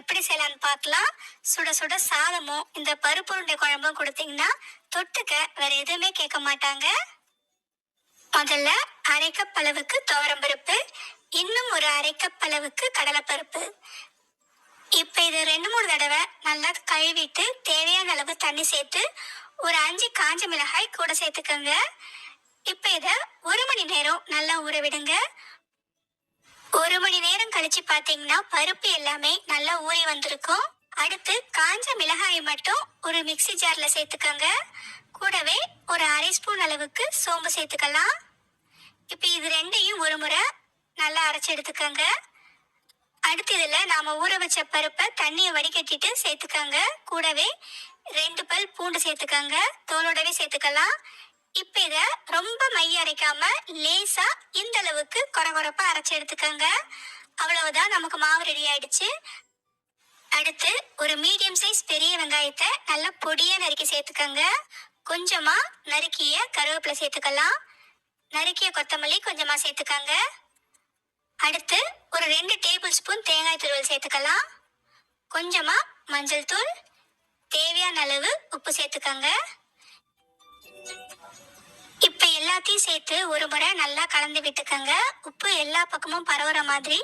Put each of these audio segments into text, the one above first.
எப்படி செய்யலாம்னு பார்க்கலாம். சுட சுட சாதமும் இந்த பருப்பு உருண்டை குழம்பும் கொடுத்தீங்கன்னா தொட்டுக்க வேற எதுவுமே கேட்க மாட்டாங்க. முதல்ல அரை கப் அளவுக்கு துவரம் பருப்பு இன்னும் ஒரு அரை கப் அளவுக்கு கடலைப்பருப்பு. இப்போ இது ரெண்டு மூணு தடவை நல்லா கழுவிட்டு தேவையான அளவு தண்ணி சேர்த்து ஒரு அஞ்சு காஞ்ச மிளகாய் கூட சேர்த்துக்கோங்க. இப்போ இதை ஒரு மணி நேரம் நல்லா ஊற விடுங்க. ஒரு மணி நேரம் கழிச்சு பாத்தீங்கன்னா பருப்பு எல்லாமே நல்லா ஊறி வந்திருக்கும். அடுத்து காஞ்ச மிளகாயை மட்டும் ஒரு மிக்ஸி ஜார்ல சேர்த்துக்கோங்க. கூடவே ஒரு அரை ஸ்பூன் அளவுக்கு சோம்பு சேர்த்துக்கலாம். இப்போ இது ரெண்டையும் ஒரு முறை நல்லா அரைச்சி எடுத்துக்கோங்க. அடுத்து இதில் நாம ஊற வச்ச பருப்பை தண்ணியை வடிகட்டிட்டு சேர்த்துக்கோங்க. கூடவே ரெண்டு பல் பூண்டு சேர்த்துக்கோங்க. தோலோடவே சேர்த்துக்கலாம். இப்போ இதை ரொம்ப அரைக்காம லேசா இந்த அளவுக்கு கொரகொரப்பா அரைச்சு எடுத்துக்கோங்க. அவ்வளவுதான் நமக்கு மாவு ரெடி ஆயிடுச்சு. அடுத்து ஒரு மீடியம் சைஸ் பெரிய வெங்காயத்தை நல்லா பொடியா நறுக்கி சேர்த்துக்கோங்க. கொஞ்சமா நறுக்கிய கருவேப்பிலை சேர்த்துக்கலாம். நறுக்கிய கொத்தமல்லி கொஞ்சமா சேர்த்துக்கோங்க. அடுத்து ஒரு ரெண்டு டேபிள் ஸ்பூன் தேங்காய் துருவல் சேர்த்துக்கலாம். கொஞ்சமா மஞ்சள் தூள் தேவையான அளவு உப்பு சேர்த்துக்கோங்க. எல்லாத்தையும் சேர்த்து ஒரு முறை நல்லா கலந்து விட்டுக்கோங்க. உப்பு எல்லா பக்கமும் பரவுற மாதிரி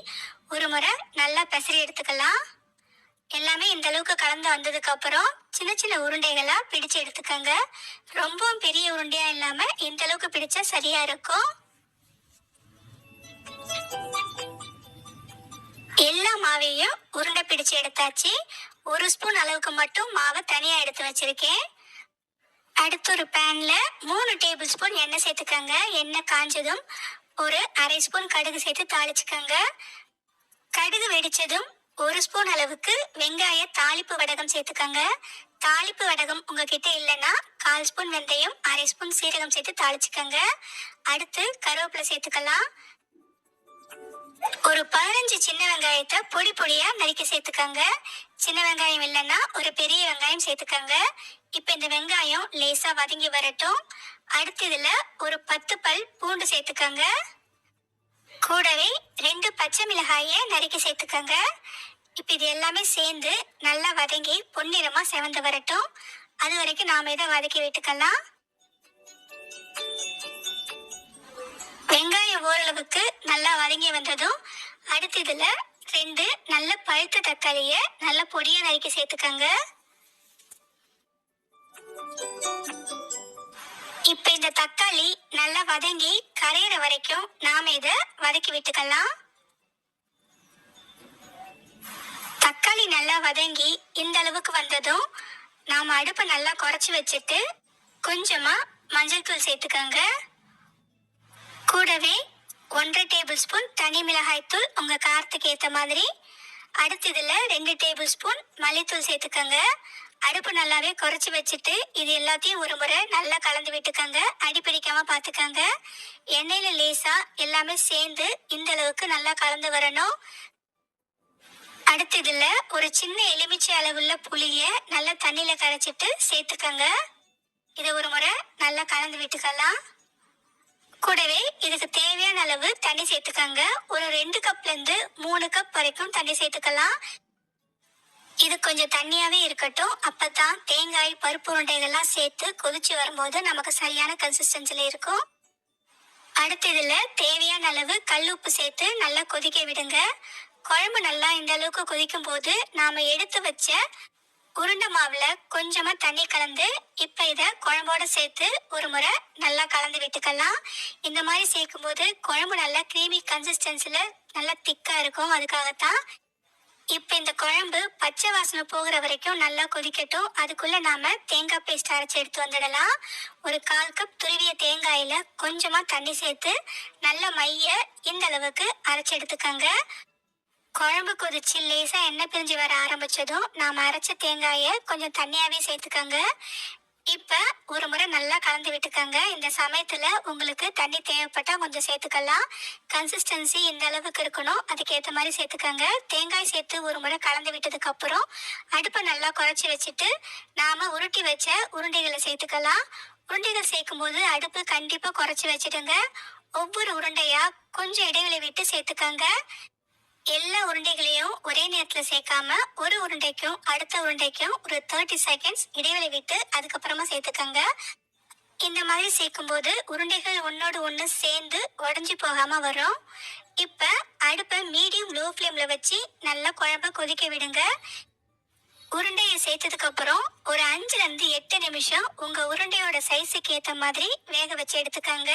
ஒரு முறை நல்லா பெசரி எடுத்துக்கலாம். எல்லாமே இந்த அளவுக்கு கலந்து வந்ததுக்கு அப்புறம் சின்ன சின்ன உருண்டைகளா பிடிச்சு எடுத்துக்கோங்க. ரொம்பவும் பெரிய உருண்டையா இல்லாம இந்த அளவுக்கு பிடிச்சா சரியா இருக்கும். எல்லா மாவையும் உருண்டை பிடிச்சு எடுத்தாச்சு. ஒரு ஸ்பூன் அளவுக்கு மட்டும் மாவை தனியா எடுத்து வச்சிருக்கேன். அடுத்து ஒரு பேன்ல மூணு டேபிள் ஸ்பூன் எண்ணெய் சேர்த்துக்கோங்க. எண்ணெய் காஞ்சதும் ஒரு அரை ஸ்பூன் கடுகு சேர்த்து தாளிச்சுக்கோங்க. கடுகு வெடிச்சதும் ஒரு ஸ்பூன் அளவுக்கு வெங்காய தாளிப்பு வடகம் சேர்த்துக்கோங்க. தாளிப்பு வடகம் உங்ககிட்ட இல்லைன்னா கால் ஸ்பூன் வெந்தயம் அரை ஸ்பூன் சீரகம் சேர்த்து தாளிச்சுக்கோங்க. அடுத்து கருவேப்பிலை சேர்த்துக்கலாம். ஒரு பதினஞ்சு சின்ன வெங்காயத்தை பொடி பொடியா நறுக்கி சேர்த்துக்கோங்க. சின்ன வெங்காயம் இல்லைன்னா ஒரு பெரிய வெங்காயம் சேர்த்துக்கோங்க. இப்போ இந்த வெங்காயம் லேசா வதங்கி வரட்டும். அடுத்து இதுல ஒரு பத்து பல் பூண்டு சேர்த்துக்கோங்க. கூடவே ரெண்டு பச்சை மிளகாயை நறுக்கி சேர்த்துக்கோங்க. இப்போ இது எல்லாமே சேர்ந்து நல்லா வதங்கி பொன்னிறமா செவந்து வரட்டும். அது வரைக்கும் நாம இதை வதக்கி விட்டுக்கலாம். வெங்காயம் ஓரளவுக்கு நல்லா வதங்கி வந்ததும் அடுத்து இதுல ரெண்டு நல்ல பழுத்த தக்காளிய நல்ல பொடியா நறுக்கி சேர்த்துக்கோங்க. தக்காளி நல்லா வதங்கி கரையிற வரைக்கும் நாம இத வதக்கி விட்டுக்கலாம். தக்காளி நல்லா வதங்கி இந்த அளவுக்கு வந்ததும் நாம அடுப்பை நல்லா குறைச்சி வச்சுட்டு கொஞ்சமா மஞ்சள் தூள் சேர்த்துக்கோங்க. கூடவே ஒன்றரை டேபிள் ஸ்பூன் தனி மிளகாய் தூள் உங்க காரத்துக்கு ஏத்த மாதிரி. அடுத்து இதுல ரெண்டு டேபிள் ஸ்பூன் மல்லித்தூள் சேர்த்துக்கோங்க. அடுப்பு நல்லாவே குறைச்சி வச்சுட்டு இது எல்லாத்தையும் ஒரு முறை நல்லா கலந்து விட்டுக்கோங்க. அடி பிடிக்காம பார்த்துக்கோங்க எண்ணெயில் லேசாக எல்லாமே சேர்ந்து இந்த அளவுக்கு நல்லா கலந்து வரணும். அடுத்து இதில் ஒரு சின்ன எலுமிச்சை அளவுள்ள புளியை நல்லா தண்ணியில் கரைச்சிட்டு சேர்த்துக்கோங்க. இதை ஒரு முறை நல்லா கலந்து விட்டுக்கலாம். கூடவே இதுக்கு தேவையான அளவு தண்ணி சேர்த்துக்கோங்க. ஒரு ரெண்டு கப்லேருந்து மூணு கப் வரைக்கும் தண்ணி சேர்த்துக்கலாம். இது கொஞ்சம் தண்ணியாவே இருக்கட்டும். அப்பதான் தேங்காய் பருப்பு உருண்டைகள்லாம் சேர்த்து கொதிச்சு வரும்போது நமக்கு சரியான கன்சிஸ்டன்சில இருக்கும். அடுத்து இதுல தேவையான அளவு கல் உப்பு சேர்த்து நல்லா கொதிக்க விடுங்க. குழம்பு நல்லா இந்த அளவுக்கு கொதிக்கும் போது நாம எடுத்து வச்ச உருண்டை மாவுல கொஞ்சமா தண்ணி கலந்து இப்ப இத குழம்போட சேர்த்து ஒரு முறை நல்லா கலந்து விட்டுக்கலாம். இந்த மாதிரி சேர்க்கும் போது குழம்பு நல்லா கிரீமி கன்சிஸ்டன்சில நல்லா திக்கா இருக்கும். அதுக்காகத்தான் இப்ப இந்த குழம்பு பச்சை வாசனை போகிற வரைக்கும் நல்லா கொதிக்கட்டும். அதுக்குள்ள நாம தேங்காய் பேஸ்ட் அரைச்சி எடுத்து வந்துடலாம். ஒரு கால் கப் துருவிய தேங்காயில கொஞ்சமா தண்ணி சேர்த்து நல்ல மைய இந்த அளவுக்கு அரைச்சி எடுத்துக்கோங்க. குழம்பு கொதிச்சு லேசா எண்ணெய் பிரிஞ்சு வர ஆரம்பிச்சதும் நாம அரைச்ச தேங்காயை கொஞ்சம் தண்ணியாவே சேர்த்துக்கோங்க. இப்போ ஒரு முறை நல்லா கலந்து விட்டுக்கோங்க. இந்த சமயத்துல உங்களுக்கு தண்ணி தேவைப்பட்டா கொஞ்சம் சேர்த்துக்கலாம். கன்சிஸ்டன்சி இந்த அளவுக்கு இருக்கணும். அதுக்கேற்ற மாதிரி சேர்த்துக்கோங்க. தேங்காய் சேர்த்து ஒரு முறை கலந்து விட்டதுக்கு அப்புறம் அடுப்பை நல்லா குறைச்சி வச்சுட்டு நாம உருட்டி வச்ச உருண்டைகளை சேர்த்துக்கலாம். உருண்டைகள் சேர்க்கும் போது அடுப்பு கண்டிப்பா குறைச்சி வச்சிடுங்க. ஒவ்வொரு உருண்டையா கொஞ்சம் இடைவெளி விட்டு சேர்த்துக்கோங்க. எல்லா உருண்டைகளையும் ஒரே நேரத்துல சேர்க்காம ஒரு உருண்டைக்கும் அடுத்த உருண்டைக்கும் ஒரு தேர்ட்டி செகண்ட்ஸ் இடைவெளி விட்டு அதுக்கப்புறமா சேர்த்துக்கங்க. இந்த மாதிரி சேர்க்கும்போது உருண்டைகள் ஒன்னோடு ஒன்று சேர்ந்து உடஞ்சி போகாம வரும். இப்போ அடுப்பை மீடியம் லோ ஃப்ளேமில் வச்சு நல்லா குழம்ப கொதிக்க விடுங்க. உருண்டையை சேர்த்ததுக்கு அப்புறம் ஒரு அஞ்சுல இருந்து எட்டு நிமிஷம் உங்க உருண்டையோட சைஸுக்கு ஏற்ற மாதிரி வேக வச்சு எடுத்துக்கங்க.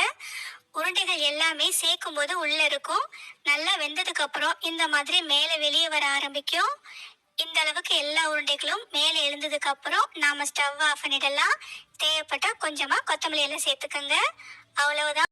உருண்டைகள் எல்லாமே சேர்க்கும் போது உள்ள இருக்கும். நல்லா வெந்ததுக்கு அப்புறம் இந்த மாதிரி மேலே வெளியே வர ஆரம்பிக்கும். இந்த அளவுக்கு எல்லா உருண்டைகளும் மேலே எழுந்ததுக்கு அப்புறம் நாம ஸ்டவ் ஆஃப் பண்ணிடலாம். தேவைப்பட்டா கொஞ்சமா கொத்தமல்லி எல்லாம் சேர்த்துக்கோங்க. அவ்வளவுதான்.